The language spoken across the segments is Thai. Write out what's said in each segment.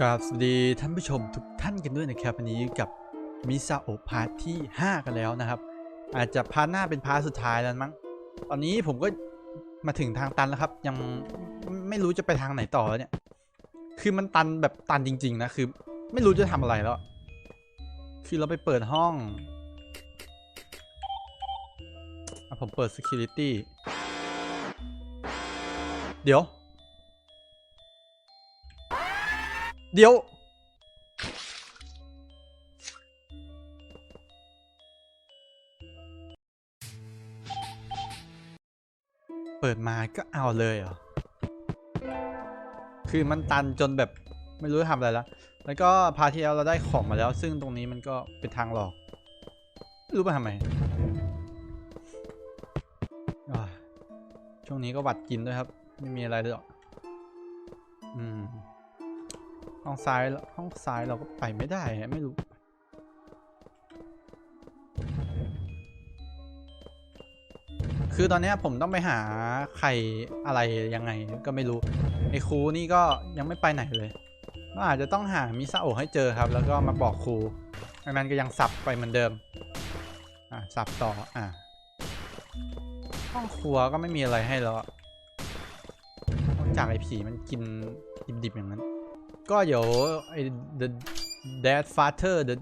กราบสวัสดีท่านผู้ชมทุกท่านกันด้วยนะครับวันนี้กับมิซาโอพาร์ทที่ 5 กันแล้วนะครับ อาจจะพาร์ทหน้าเป็นพาร์ทสุดท้ายแล้วมั้งตอนนี้ผมก็มาถึงทางตันแล้วครับ ยังไม่รู้จะไปทางไหนต่อแล้วเนี่ย คือมันตันแบบตันจริง ๆ นะ คือ ไม่รู้จะทำอะไรแล้ว คือเราไปเปิดห้องอะผมเปิด security เดี๋ยว เดี๋ยว เปิดมาก็เอาเลยเหรอ คือมันตันจนแบบไม่รู้จะทำอะไรแล้ว แล้วก็พาที่แล้วเราได้ของมาแล้ว ซึ่งตรงนี้มันก็เป็นทางหลอก รู้ไปทำไม ช่วงนี้ก็หวัดกินด้วยครับ ไม่มีอะไรเลยหรอก อืม ห้องซ้ายห้องซ้ายเราก็ไปไม่ได้ฮะไม่รู้คือตอนนี้ผมต้องไปหาใครอะไรยังไงก็ไม่รู้ไอ้ครูนี่ก็ยังไม่ไปไหนเลยก็อาจจะต้องหามิซาโอะให้เจอครับ แล้วก็มาบอกครูดังนั้นก็ยังสับไปเหมือนเดิมอะสับต่ออะห้องครัวก็ไม่มีอะไรให้แล้วอะนอกจากไอ้ผีมันกินดิบๆอย่างนั้น ก็เดี๋ยวไอ้ the dad father the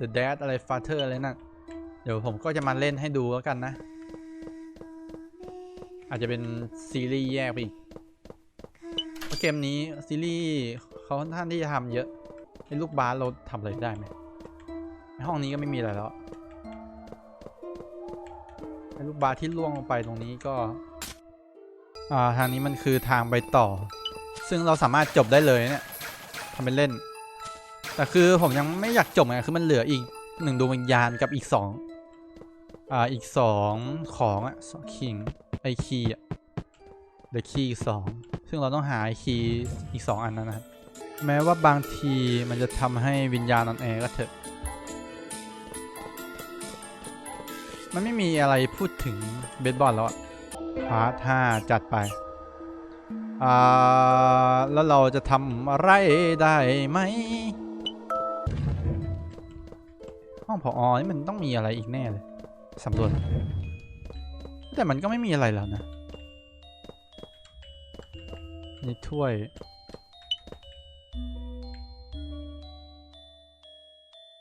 the dad อะไร father อะไรนั่นเดี๋ยวผมก็จะมาเล่นให้ดูแล้วกันนะ อาจจะเป็นซีรีส์แยกไปอีกเกมนี้ซีรีส์เขาค่อนที่จะทำเยอะไอ้ลูกบาสเราทำอะไรได้ไหมในห้องนี้ก็ไม่มีอะไรแล้วไอ้ลูกบาสที่ล่วงลงไปตรงนี้ก็อ่าทางนี้มันคือทางไปต่อ ซึ่งเราสามารถจบได้เลยเนี่ย ทำเป็นเล่น แต่คือผมยังไม่อยากจบไงคือมันเหลืออีกหนึ่งดวงวิญญาณกับอีกสองอ่าอีกสองของอะสองคิงไอคีย์อะเดอะคีอีกสองซึ่งเราต้องหาไอคีอีกสองอันนั้นนะครับแม้ว่าบางทีมันจะทำให้วิญญาณนอนแอร์ก็เถอะ มันไม่มีอะไรพูดถึงเบสบอลแล้วอะพาร์ทห้าจัดไป แล้วเราจะทำอะไรได้ไหม ห้องผออนี่มันต้องมีอะไรอีกแน่เลยสำรวจ แต่มันก็ไม่มีอะไรแล้วนะ นี่ถ้วย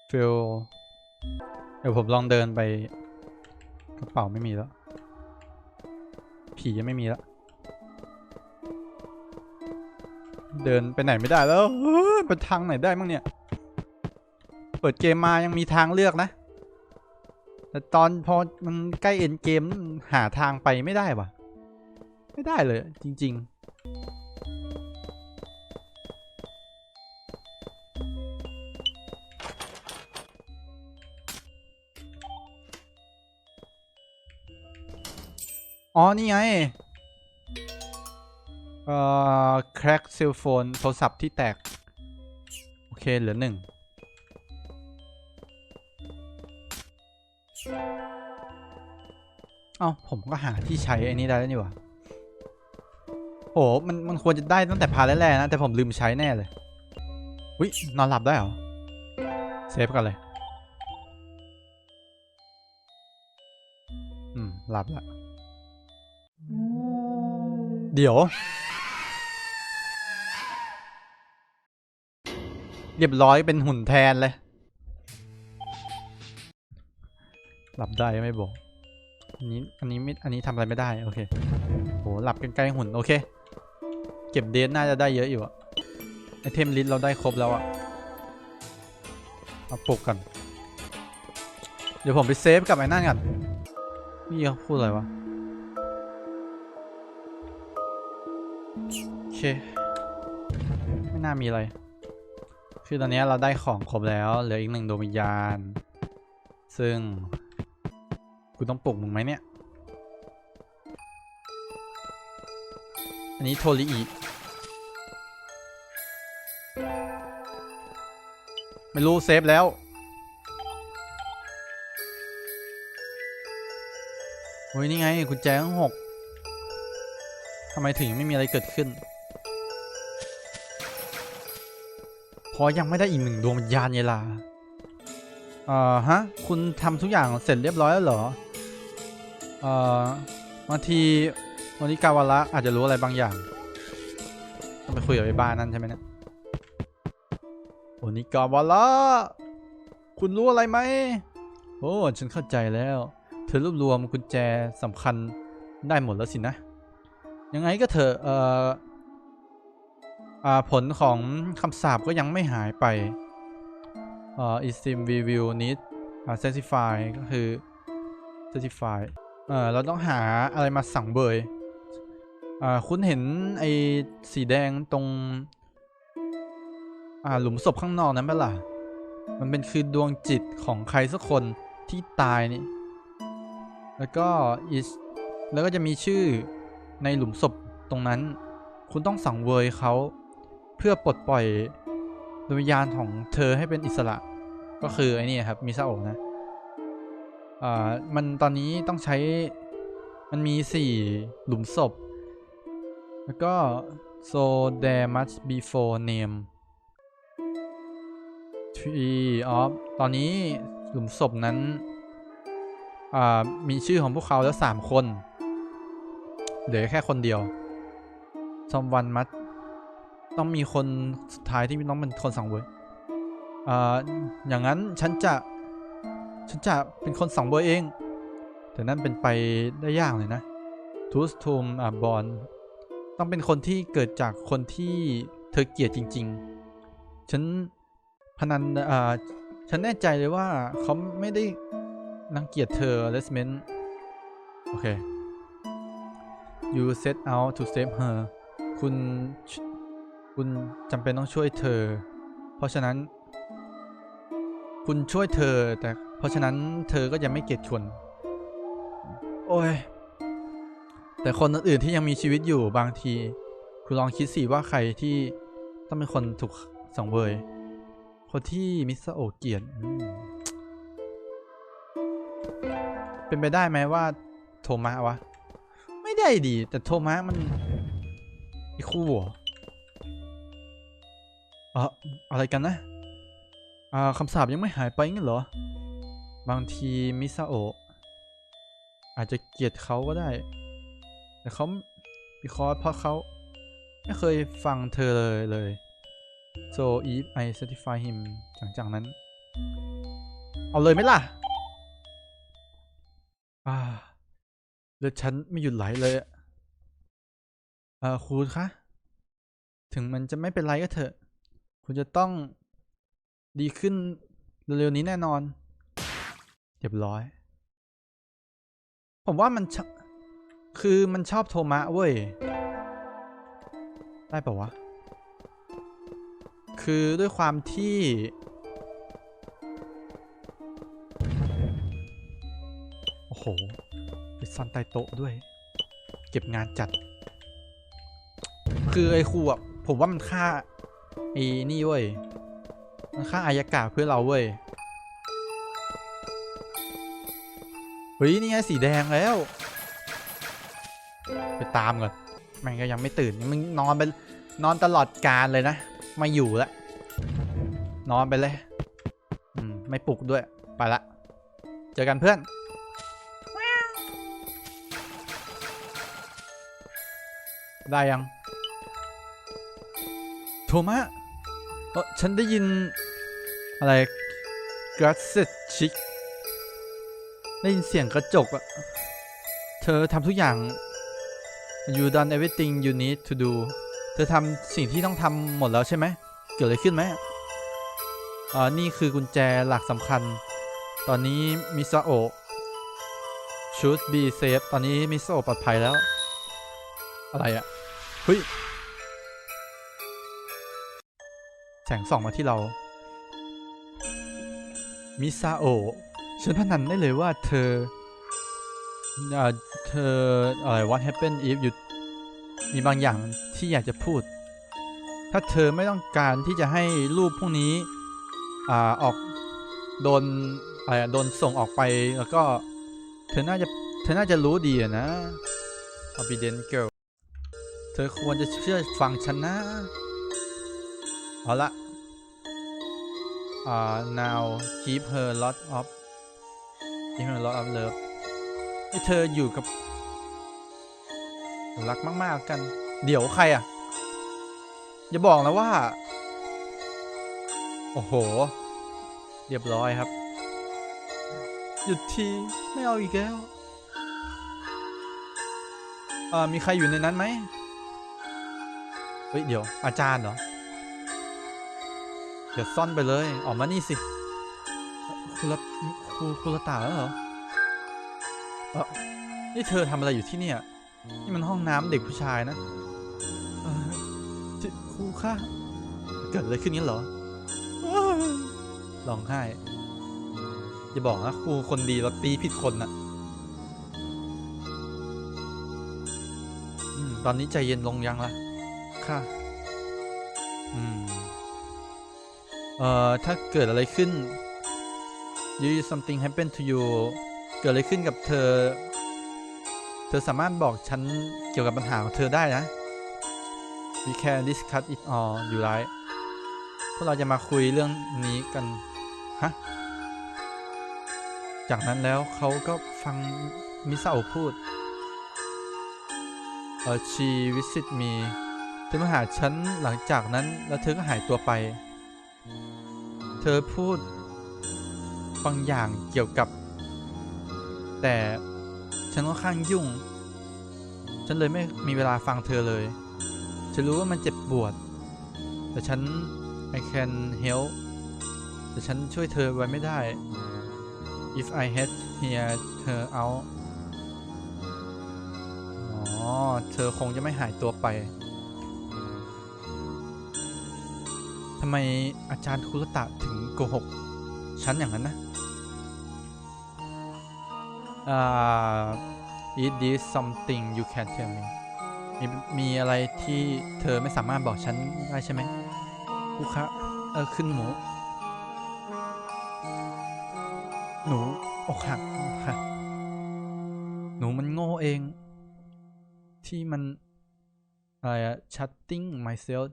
ฟิลเดี๋ยวผมลองเดินไป กระเป๋าไม่มีแล้ว ผียังไม่มีแล้ว เดินไปไหนไม่ได้แล้วเฮ้ยไปทางไหนได้มั่งเนี่ย เปิดเกมมายังมีทางเลือกนะ แต่ตอนพอมันใกล้เอ็นเกมหาทางไปไม่ได้วะไม่ได้เลย จริง ๆอ๋อ นี่ไง เอ่อแคร็กเซลโฟนโทรศัพท์ที่แตก โอเค เหลือหนึ่งเอ้าผมก็หาที่ใช้ไอ้นี้ได้แล้วนี่หว่าโอ้มันมันควรจะได้ตั้งแต่พาแรกๆนะ แต่ผมลืมใช้แน่เลยวินอนหลับได้เหรอ เซฟกันเลย อืม หลับละ เดี๋ยว เรียบร้อยเป็นหุ่นแทนเลย หลับได้ไม่บอก อันนี้ อันนี้ไม่ อันนี้ทำอะไรไม่ได้ โอเค โห หลับใกล้หุ่น โอเค เก็บเดนน่าจะได้เยอะอยู่อะไอเทมลิสเราได้ครบแล้วอะมาปลุกกัน เดี๋ยวผมไปเซฟกับไอ้นั่นกันพี่เขาพูดอะไรวะ โอเค ไม่น่ามีอะไร คือตอนนี้เราได้ของครบแล้วเหลืออีกหนึ่งดวงวิญญาณ ซึ่งกูต้องปลุกมึงไหมเนี่ย อันนี้โทริอิไม่รู้เซฟแล้ว โอ้ยนี่ไงกุญแจทั้งหกทำไมถึงไม่มีอะไรเกิดขึ้น พราะยังไม่ได้อีกหนึ่งดวงวิญญาณไงล่ะเอ่อฮะ คุณทำทุกอย่างเสร็จเรียบร้อยแล้วเหรอ เอ่อบางทีวันนี้กาวาระอาจจะรู้อะไรบางอย่าง ต้องไปคุยกับไอ้บ้านนั่นใช่ไหมเนี่ยโอนิกาวาระคุณรู้อะไรไหมโอ้ฉันเข้าใจแล้ว เธอรวบรวมกุญแจสำคัญได้หมดแล้วสินะ ยังไงก็เถอะเอ่อ ผลของคำสาปก็ยังไม่หายไปเอ่อ it seem we will need อ่า certify ก็คือ certify เอ่อเราต้องหาอะไรมาสั่งเบยอ่าคุณเห็นไอ้สีแดงตรง อ่าหลุมศพข้างนอกนั้นไหมล่ะมันเป็นคือดวงจิตของใครสักคนที่ตายนี่ แล้วก็ is แล้วก็จะมีชื่อในหลุมศพตรงนั้น คุณต้องสั่งเวยเขา เพื่อปลดปล่อยดวงวิญญาณของเธอให้เป็นอิสระ ก็คือไอ้นี่ครับมิซาโอะนะอ่ามันตอนนี้ต้องใช้มันมีสี่หลุมศพ แล้วก็ so there must be four name tree of ตอนนี้หลุมศพนั้นอ่ามีชื่อของพวกเขาแล้วสามคน เหลือแค่คนเดียว someone must ต้องมีคนสุดท้ายที่ต้องเป็นคนสั่งเวยอ่าอย่างนั้นฉันจะ ฉันจะเป็นคนสั่งเวยเอง แต่นั่นเป็นไปได้ยากเลยนะทูสทูมอ่าบอลต้องเป็นคนที่เกิดจากคนที่เธอเกลียดจริง ๆ ฉันพนันอ่าฉันแน่ใจเลยว่าเขาไม่ได้รังเกียจเธอเลสเมนโอเค you set out to save her คุณ คุณจำเป็นต้องช่วยเธอ เพราะฉะนั้น คุณช่วยเธอแต่เพราะฉะนั้นเธอก็ยังไม่เกลียดคุณโอ้ย แต่คนอื่นที่ยังมีชีวิตอยู่บางที คุณลองคิดสิว่าใครที่ต้องเป็นคนถูกสังเวย คนที่มิสโอเกียดอืมเป็นไปได้ไหมว่า โทมะวะ ไม่ได้ดี แต่โทมะมันไอ้คู่หรอ อ่อะไรกันนะอ่าคำสาปยังไม่หายไปงั้นเหรอ บางทีมิซาโอะอาจจะเกลียดเขาก็ได้ แต่เขาวิเคราะห์เพราะเขาไม่เคยฟังเธอเลยเลย so if I satisfy him หลังจากนั้น เอาเลยไหมล่ะอ่าเลือดฉันไม่หยุดไหลเลยอะเอ่อคุณคะ ถึงมันจะไม่เป็นไรก็เถอะ คุณจะต้องดีขึ้นเร็วๆนี้แน่นอนเรียบร้อย ผมว่ามันคือมันชอบโทมะเว้ย ได้ปะวะ คือด้วยความที่ โอ้โห ไปซ่อนใต้โต๊ะด้วย เก็บงานจัด คือไอ้ครูอะ ผมว่ามันฆ่า ไอ้นี่เว้ยมันฆ่าอายากาเพื่อเราเว้ยเฮ้ยนี่ไงสีแดงแล้ว ไปตามก่อนม่งก็ยังไม่ตื่นมึงนอนไปนอนตลอดการเลยนะมาอยู่แล้วนอนไปเลยอืมไม่ปลุกด้วยไปละเจอกันเพื่อนได้ยัง โทมะเออฉันได้ยินอะไรกราสเซชิกได้ยินเสียงกระจกอะเธอทำทุกอย่าง you done everything you need to do เธอทำสิ่งที่ต้องทำหมดแล้วใช่ไหม เกิดอะไรขึ้นไหมอ่านี่คือกุญแจหลักสำคัญ ตอนนี้มิซาโอ should be safe ตอนนี้มิซาโอปลอดภัยแล้ว อะไรอะเฮ้ย แสงส่องมาที่เรา มิซาโอฉันพนันได้เลยว่าเธออ่าเธออะไร what happened if you มีบางอย่างที่อยากจะพูด ถ้าเธอไม่ต้องการที่จะให้รูปพวกนี้อ่าออกโดนอะไรโดนส่งออกไปแล้วก็เธอน่าจะเธอน่าจะรู้ดีนะ obedient girl เธอควรจะเชื่อฟังฉันนะ เอาละ uh now keep her lot of keep her lot of love ให้เธออยู่กับ รักมาก ๆ กัน เดี๋ยวใครอะ อย่าบอกนะว่า โอ้โห เรียบร้อยครับ หยุดที ไม่เอาอีกแล้วเออมีใครอยู่ในนั้นไหมเฮ้ย เดี๋ยวอาจารย์เหรอ ดี๋ยวซ่อนไปเลย ออกมานี่สิคุณละครูคุณละตาแล้วเหรอเออนี่เธอทำอะไรอยู่ที่เนี่ย นี่มันห้องน้ำเด็กผู้ชายนะเออครูคะเกิดอะไรขึ้นนี้เหรอร้องไห้อย่าบอกนะครูคนดีเราตีผิดคนนะอืมตอนนี้ใจเย็นลงยังล่ะ ค่ะ เอ่อถ้าเกิดอะไรขึ้น you something happen to you เกิดอะไรขึ้นกับเธอ เธอสามารถบอกฉันเกี่ยวกับปัญหาของเธอได้นะ we can discuss it all อยู่ไรพวกเราจะมาคุยเรื่องนี้กัน ฮะ จากนั้นแล้วเขาก็ฟังมิซาโอพูด เออ she visit me เธอมาหาฉันหลังจากนั้นแล้วเธอก็หายตัวไป เธอพูดบางอย่างเกี่ยวกับ แต่ฉันค่อนข้างยุ่ง ฉันเลยไม่มีเวลาฟังเธอเลย ฉันรู้ว่ามันเจ็บปวด แต่ฉัน I can help แต่ฉันช่วยเธอไว้ไม่ได้ if I had hear her out อ๋อ เธอคงจะไม่หายตัวไป ทำไมอาจารย์คุรตะถึงโกหกฉันอย่างนั้นนะอ่า is this something you can tell me มีมีอะไรที่เธอไม่สามารถบอกฉันได้ใช่ไหมลูกค้าเออขึ้นหมู หนูอกหักค่ะ หนูมันโง่เอง ที่มันอะไรอะ shutting myself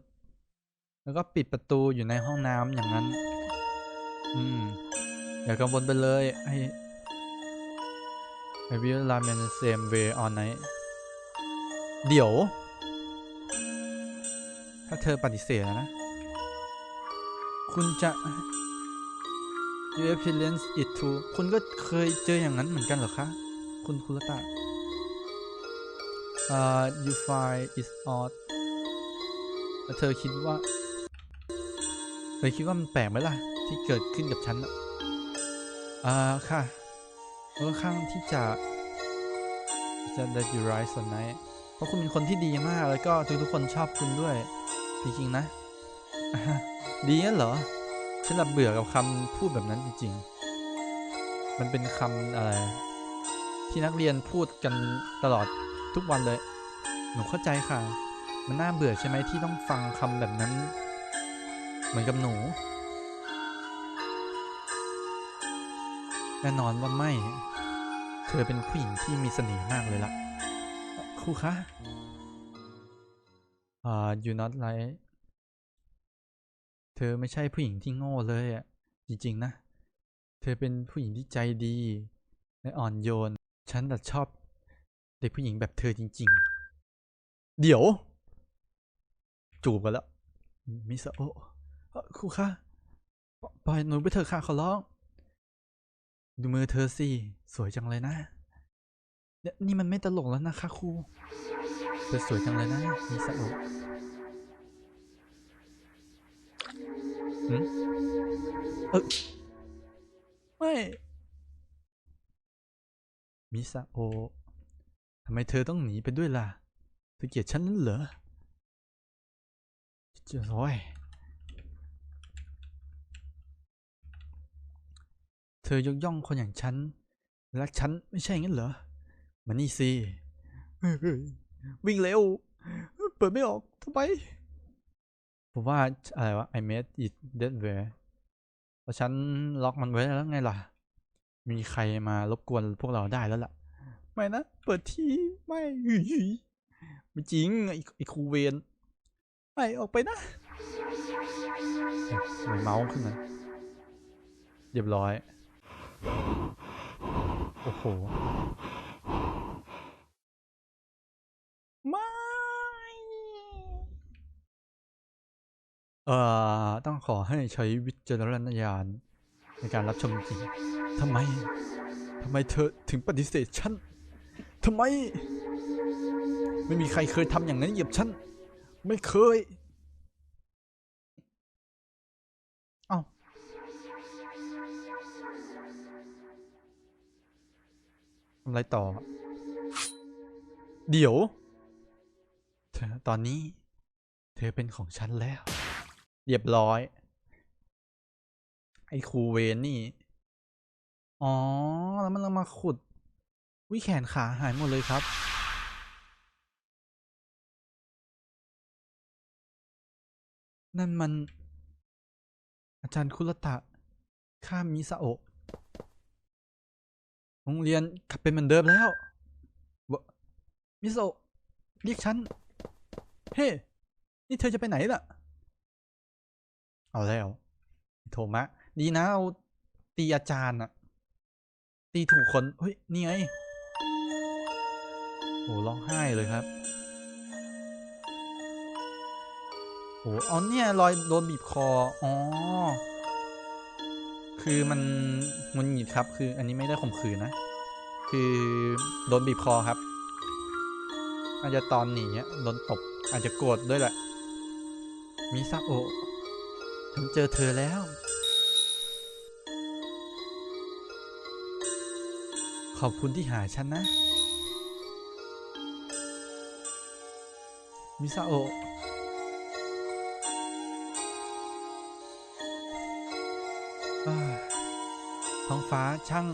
แล้วก็ปิดประตูอยู่ในห้องน้ำอย่างนั้น อืม อย่ากังวลไปเลยไอ I will remain the same way all night เดี๋ยว ถ้าเธอปฏิเสธนะ คุณจะ you experience it too คุณก็เคยเจออย่างนั้นเหมือนกันเหรอคะ คุณคุรตะ uh, you find it odd เธอคิดว่า เธอคิดว่ามันแปลกไหมล่ะ ที่เกิดขึ้นกับฉันอ่าค่ะค่อข้างที่จะจะ that you right ส่วนไหนเพราะคุณเป็นคนที่ดีมาก แล้วก็ทุกๆคนชอบคุณด้วยจริงๆนะ ดีงั้นเหรอ ฉันระเบื่อกับคำพูดแบบนั้นจริง ๆ มันเป็นคำอะไร ที่นักเรียนพูดกันตลอดทุกวันเลย หนูเข้าใจค่ะ มันน่าเบื่อใช่ไหมที่ต้องฟังคำแบบนั้น เหมือนกับหนู แน่นอนว่าไม่ เธอเป็นผู้หญิงที่มีเสน่ห์มากเลยล่ะ ครูคะอ่า you not like เธอไม่ใช่ผู้หญิงที่โง่เลยอะ จริง ๆ นะ เธอเป็นผู้หญิงที่ใจดีและอ่อนโยน ฉันแต่ชอบเด็กผู้หญิงแบบเธอจริง ๆ เดี๋ยว จูบกันแล้วมิซาโอะเอ่อ ครูคะปล่อยหนูไปเถอะค่ะขอร้อง ดูมือเธอสิ สวยจังเลยนะเนี่ยนี่มันไม่ตลกแล้วนะคะครูเธอสวยจังเลยนะมิซาโอหืมเออไม่มิซาโอทำไมเธอต้องหนีไปด้วยล่ะเธอเกลียดฉันนั่นเหรอจ้าโอ้ย เธอยกย่องคนอย่างฉัน รักฉันไม่ใช่งั้นเหรอมานี่สิวิ่งเร็ว เปิดไม่ออกทำไมผมว่าอะไรวะ I made it that way เพราะฉันล็อกมันไว้แล้วไงล่ะ มีใครมารบกวนพวกเราได้แล้วล่ะ ไม่นะ เปิดทีไม่หยไม่จริงไอ้ครูเวนไม่ออกไปนะไม่เมาส์ขึ้นมาเรียบร้อย โอ้โห ไม่ เอ่อ ต้องขอให้ใช้วิจารณญาณในการรับชมจริงทำไม ทำไมเธอถึงปฏิเสธฉัน ทำไม ไม่มีใครเคยทำอย่างนั้นเหยียบฉัน ไม่เคย ทำอะไรต่อ เดี๋ยว เธอตอนนี้ เธอเป็นของฉันแล้ว เรียบร้อย ไอ้ครูเวนนี่ อ๋อ แล้วมันเรามาขุด วิแขนขาหายหมดเลยครับนั่นมัน อาจารย์คุรตะ ข้ามมิซาโอะ โรงเรียนกลับเป็นเหมือนเดิมแล้ว มิโอะเรียกฉัน เฮ้ นี่เธอจะไปไหนล่ะ เอาแล้ว โทมะ ดีนะเอาตีอาจารย์อะตีถูกคนเฮ้ย นี่ไงโหร้องไห้เลยครับโหอ๋อเนี่ยรอยโดนบีบคอ อ๋อ คือมันงุนหงิดครับ คืออันนี้ไม่ได้ข่มขืนนะ คือโดนบีบคอครับ อาจจะตอนหนีอะโดนตบ อาจจะโกรธด้วยแหละ มิซาโอะฉันเจอเธอแล้ว ขอบคุณที่หาฉันนะ มิซาโอะ ท้องฟ้าช่าง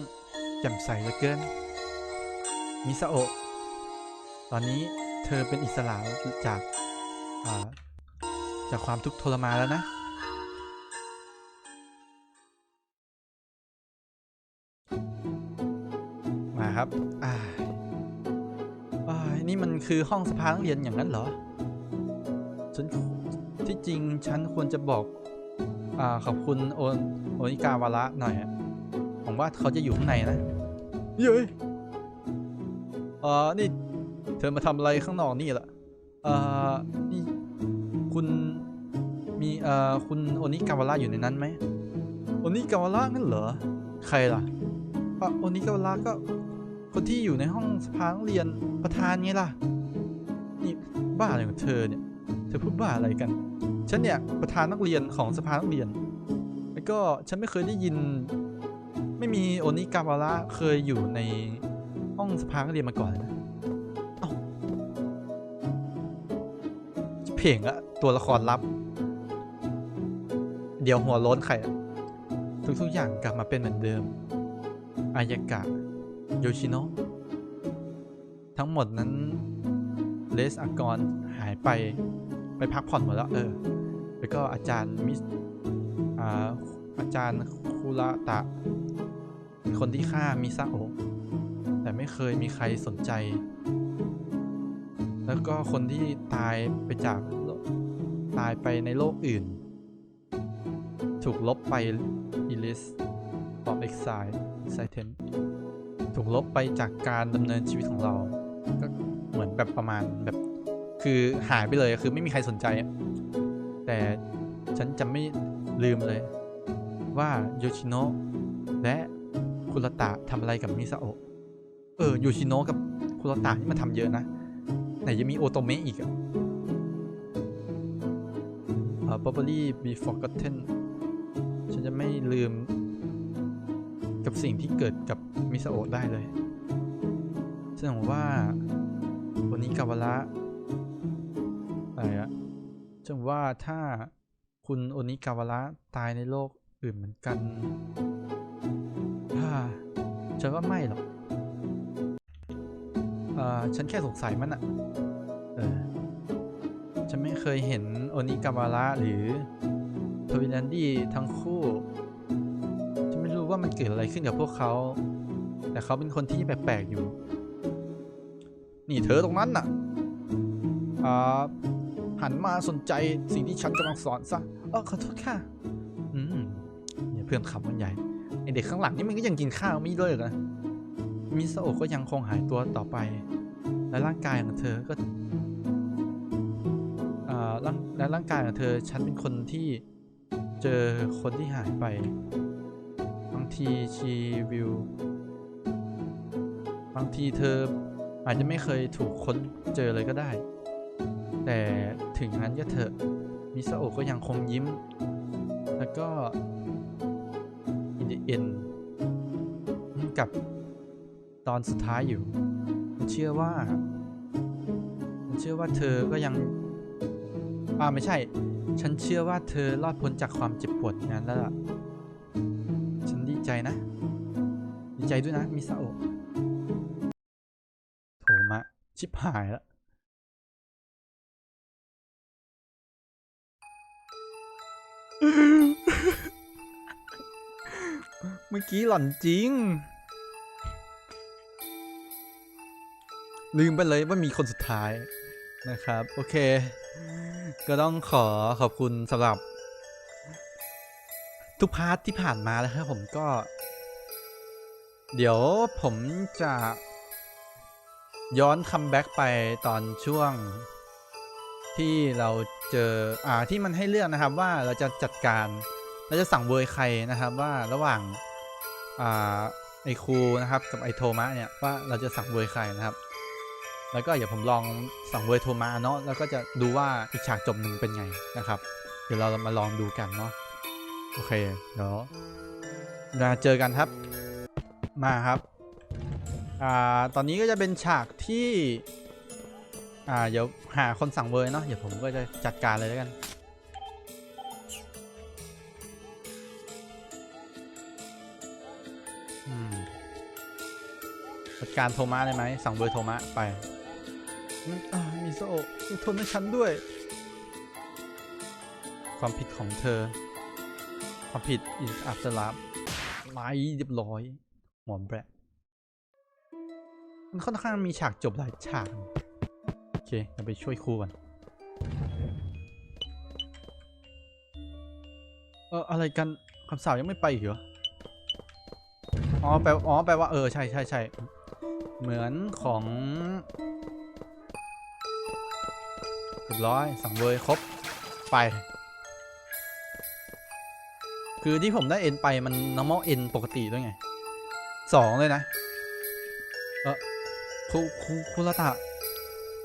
แจ่มใสเหลือเกิน มิซาโอะตอนนี้เธอเป็นอิสระจากาจากความทุกข์ทรมานแล้วนะ มาครับ อ่าอ่านี่มันคือห้องสภานักเรียนอย่างนั้นเหรอ ฉันที่จริงฉันควรจะบอก อ่า ขอบคุณโอนโอนิกาวาระหน่อยอะ ว่าเขาจะอยู่ข้างในนะ เย้ยเอ่อนี่ เธอมาทำอะไรข้างนอกนี่ล่ะเอ่อนี่คุณมีเอ่อคุณโอนิกาวาระอยู่ในนั้นไหมโอนิกาวาระงั้นเหรอ ใครล่ะอะโอนิกาวาระก็คนที่อยู่ในห้องสภานักเรียนประธานไงล่ะ นี่บ้าอะไรของเธอเนี่ย เธอพูดบ้าอะไรกัน ฉันเนี่ยประธานนักเรียนของสภานักเรียน แล้วก็ฉันไม่เคยได้ยิน ไม่มีโอนิกาวาระเคยอยู่ในห้องสภานักเรียนมาก่อนเลยนะเพลงอะตัวละครลับ เดี๋ยวหัวล้นใครอะทุกๆอย่างกลับมาเป็นเหมือนเดิม อายากะ โยชิโนะ ทั้งหมดนั้นเลสอากรหายไปไปพักผ่อนหมดแล้ว เออ แล้วก็อาจารย์มิสอาอาจารย์คุระตะ คนที่ฆ่ามิซาโอะแต่ไม่เคยมีใครสนใจ แล้วก็คนที่ตายไปจากตายไปในโลกอื่น ถูกลบไป e l i s of Exile Excited ถูกลบไปจากการดำเนินชีวิตของเรา ก็เหมือนแบบประมาณแบบ คือหายไปเลยคือไม่มีใครสนใจ แต่ฉันจะไม่ลืมเลยว่าโยชิโนะและ คุรตะทำอะไรกับมิซาโอะเออโยชิโนะกับคุรตะนี่มันทำเยอะนะ ไหนจะมีโอโตเมะอีกอะอ่า probably be forgotten ฉันจะไม่ลืมกับสิ่งที่เกิดกับมิซาโอะได้เลยฉันหวังว่าวันนี้กาวระอะไรอะฉันว่าถ้าคุณโอนิกาวระตายในโลกอื่นเหมือนกัน ฉันว่าไม่หรอกเอ่อฉันแค่สงสัยมันอะเออฉันไม่เคยเห็นโอนิกาวาระหรือโทวินันดี้ทั้งคู่ ฉันไม่รู้ว่ามันเกิดอะไรขึ้นกับพวกเขา แต่เขาเป็นคนที่แปลกๆอยู่ นี่เธอตรงนั้นน่ะอ่าหันมาสนใจสิ่งที่ฉันกำลังสอนซะเออขอโทษค่ะ อืมเนี่ยเพื่อนขับมันใหญ่ ไอเด็กข้างหลังนี่มันก็ยังกินข้าวไม่เลิกนะมิซาโอะก็ยังคงหายตัวต่อไป และร่างกายของเธอก็อ่าและร่างกายของเธอฉันเป็นคนที่เจอคนที่หายไป บางทีชีวิว บางทีเธออาจจะไม่เคยถูกค้นเจอเลยก็ได้ แต่ถึงนั้นก็เถอะมิซาโอะก็ยังคงยิ้ม แล้วก็ the end กับตอนสุดท้ายอยู่ฉันเชื่อว่าฉันเชื่อว่าเธอก็ยังอ่าไม่ใช่ ฉันเชื่อว่าเธอรอดพ้นจากความเจ็บปวดนั้นแล้วล่ะฉันดีใจนะ ดีใจด้วยนะ มิซาโอะโถมะ ชิบหายแล้ว เมื่อกี้หล่อนจริง ลืมไปเลยว่ามีคนสุดท้ายนะครับ โอเค ก็ต้องขอขอบคุณสำหรับ ทุกพาร์ทที่ผ่านมาแล้วครับผมก็ เดี๋ยวผมจะย้อนคัมแบ็กไปตอนช่วงที่เราเจอ อ่า ที่มันให้เลือกนะครับว่าเราจะจัดการ เราจะสั่งเวยใครนะครับว่าระหว่าง ไอครูนะครับกับไอโทมะเนี่ยว่าเราจะสั่งเวยใครนะครับ แล้วก็เดี๋ยวผมลองสั่งเวยโทมะเนาะแล้วก็จะดูว่าอีกฉากจบหนึ่งเป็นไงนะครับ เดี๋ยวเรามาลองดูกันเนาะโอเคเดี๋ยวมาเจอกันครับมาครับอ่าตอนนี้ก็จะเป็นฉากที่อ่าเดี๋ยวหาคนสั่งเวอร์เนาะเดี๋ยวผมก็จะจัดการเลยแล้วกัน การโทมัสได้ไหมสั่งเบอร์โทมัสไปอืมอ่ามิโซะอดทนให้ฉันด้วย ความผิดของเธอ ความผิดอินอัพสลับไล่เรียบร้อยหมอนแบรมันค่อนข้างมีฉากจบหลายฉาก โอเคเราไปช่วยครูก่อนเอออะไรกันคำสาวยังไม่ไปอีกเหรอ อ๋อแปลอ๋อแปลว่า เออ ใช่ใช่ใช่ เหมือนของเรียบร้อยสั่งเบยครบไป คือที่ผมได้เอ็นไปมัน normal เอ็นปกติด้วยไงสองเลยนะ เออครูครูครูละตะ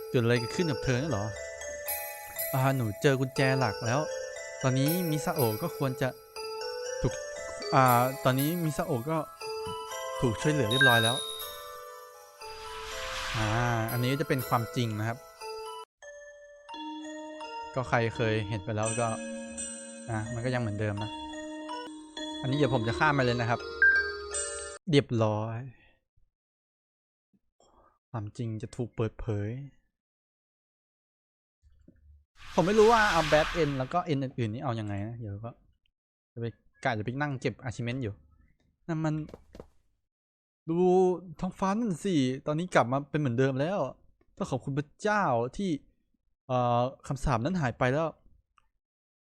เกิดอะไรขึ้นกับเธอเนี่ยหรออ่าหนูเจอกุญแจหลักแล้ว ตอนนี้มิซาโอก็ควรจะถูกอ่าตอนนี้มิซาโอก็ถูกช่วยเหลือเรียบร้อยแล้ว อ่า อันนี้จะเป็นความจริงนะครับ ก็ใครเคยเห็นไปแล้วก็อะมันก็ยังเหมือนเดิมนะ อันนี้เดี๋ยวผมจะข้ามไปเลยนะครับเรียบร้อย ความจริงจะถูกเปิดเผย ผมไม่รู้ว่าเอาแบทเอ็นแล้วก็เอ็นอื่นๆนี่เอาอยัางไงนะ เดี๋ยวก็จะไปกะจะไปนั่งเก็บอาชิเมนต์อยู่นั่นมัน ดูท้องฟ้านั่นสิ ตอนนี้กลับมาเป็นเหมือนเดิมแล้ว ต้องขอบคุณพระเจ้าที่ เอ่อคำสาปนั้นหายไปแล้ว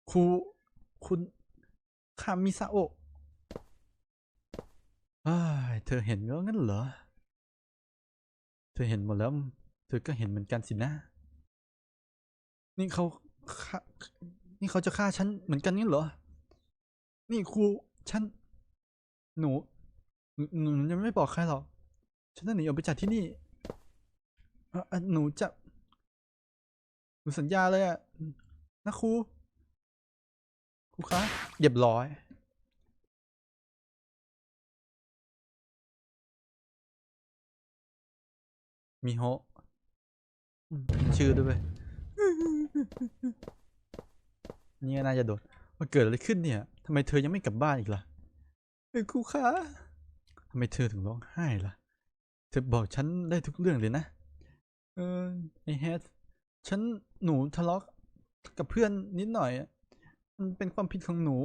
ครูคุณคามิซาโอะอ้ยเธอเห็นแล้วงั้นเหรอ เธอเห็นหมดแล้ว เธอก็เห็นเหมือนกันสินะ นี่เขาฆ่านี่เขาจะฆ่าฉันเหมือนกันนี่เหรอ นี่ครูฉัน หนู หนูยังไม่บอกใครหรอกฉันจะหนีออกไปจากที่นี่เอ่อเอ่อหนูจะหนูสัญญาเลยอะนะครูครูคะเรียบร้อย มีโฮะอืมมีชื่อด้วยเวยนี่ก็น่าจะโดนมันเกิดอะไรขึ้นเนี่ยทำไมเธอยังไม่กลับบ้านอีกล่ะเอ้ยครูคะ ทำไมเธอถึงร้องไห้ล่ะ เธอบอกฉันได้ทุกเรื่องเลยนะ เออไอแฮทฉันหนูทะเลาะกับเพื่อนนิดหน่อยมันเป็นความผิดของหนู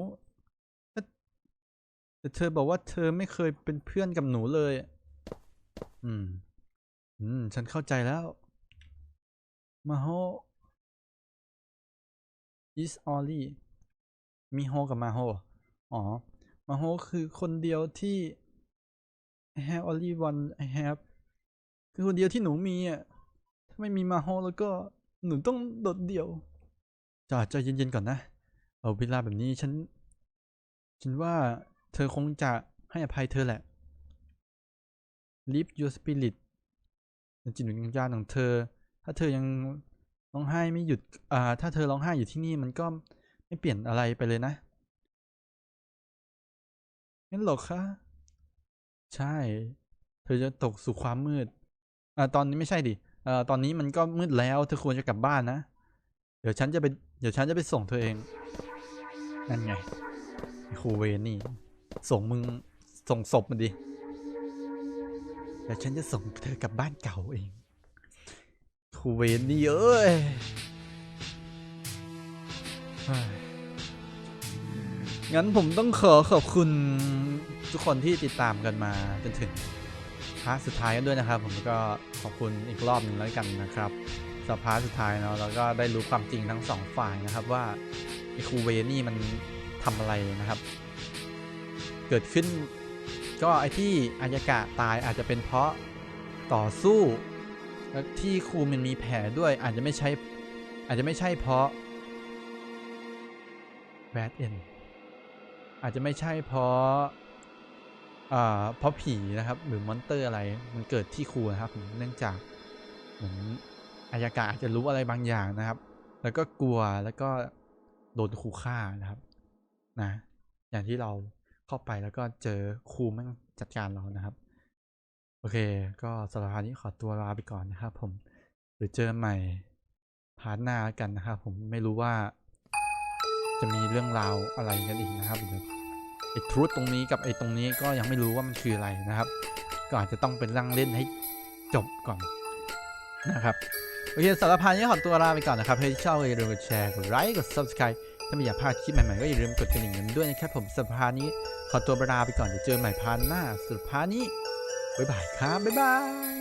แต่เธอบอกว่าเธอไม่เคยเป็นเพื่อนกับหนูเลยอะอืม อืม ฉันเข้าใจแล้ว มาโฮ is only มีโฮกับมาโฮ อ๋อ มาโฮคือคนเดียวที่ I have only one I have คือคนเดียวที่หนูมีอะ ถ้าไม่มีมาโฮแล้วก็หนูต้องโดดเดี่ยวจ้าใจเย็นๆก่อนนะ เอาเวลาแบบนี้ฉัน ฉันว่าเธอคงจะให้อภัยเธอแหละ Live your spirit จิตวิญญาณของเธอ ถ้าเธอยังร้องไห้ไม่หยุด อ่า ถ้าเธอร้องไห้อยู่ที่นี่มันก็ไม่เปลี่ยนอะไรไปเลยนะงั้นหรอคะ ใช่ เธอจะตกสู่ความมืดอ่าตอนนี้ไม่ใช่ดิเอ่อตอนนี้มันก็มืดแล้วเธอควรจะกลับบ้านนะ เดี๋ยวฉันจะไปเดี๋ยวฉันจะไปส่งเธอเอง นั่นไงครูเวนี่ ส่งมึงส่งศพมันดิเดี๋ยวฉันจะส่งเธอกลับบ้านเก่าเองครูเวนนี่เอ้ยงั้นผมต้องขอขอบคุณ ทุกคนที่ติดตามกันมาจนถึงพาร์ทสุดท้ายกันด้วยนะครับ ผมก็ขอบคุณอีกรอบหนึ่งแล้วกันนะครับสำหรับพาร์ทสุดท้ายเนาะแล้วก็ได้รู้ความจริงทั้งสองฝ่ายนะครับว่าไอ้ครูเวนนี่มันทำอะไรนะครับ เกิดขึ้นก็ไอที่อายากะตายอาจจะเป็นเพราะต่อสู้แล้วที่ครูมันมีแผลด้วยอาจจะไม่ใช่อาจจะไม่ใช่เพราะ bad end อาจจะไม่ใช่เพราะ เพราะผีนะครับหรือมอนเตอร์อะไรมันเกิดที่ครูนะครับ เนื่องจากเหมือนอายกากะอาจจะรู้อะไรบางอย่างนะครับ แล้วก็กลัวแล้วก็โดนครูฆ่านะครับนะอย่างที่เราเข้าไปแล้วก็เจอครูแม่งจัดการเรานะครับ โอเค ก็สำหรับพาร์ทนี้ขอตัวลาไปก่อนนะครับ ผมหรือเจอใหม่พาร์ทหน้ากันนะครับผมไม่รู้ว่าจะมีเรื่องราวอะไรกันอีกนะครับเดี๋ยว อ้ทรุดตรงนี้กับไอ้ตรงนี้ก็ยังไม่รู้ว่ามันคืออะไรนะครับ ก็อาจจะต้องเป็นร่างเล่นให้จบก่อนนะครับโอเคสำหรับพาร์ทนี้ขอตัวลาไปก่อนนะครับถ้ชอบก็อย่าลืมกดแชร์กดไลค์กด subscribe ถ้าไม่อยากพลาดคลิปใหม่ๆก็อย่าลืมกดกระดิ่งกันด้วยนะครับผมสำหรับพาร์ทนี้ขอตัวลาไปก่อนเดี๋ยวเจอใหม่พาร์ทหน้าสำหรับพาร์ทนี้บ๊ายบายครับบ๊ายบาย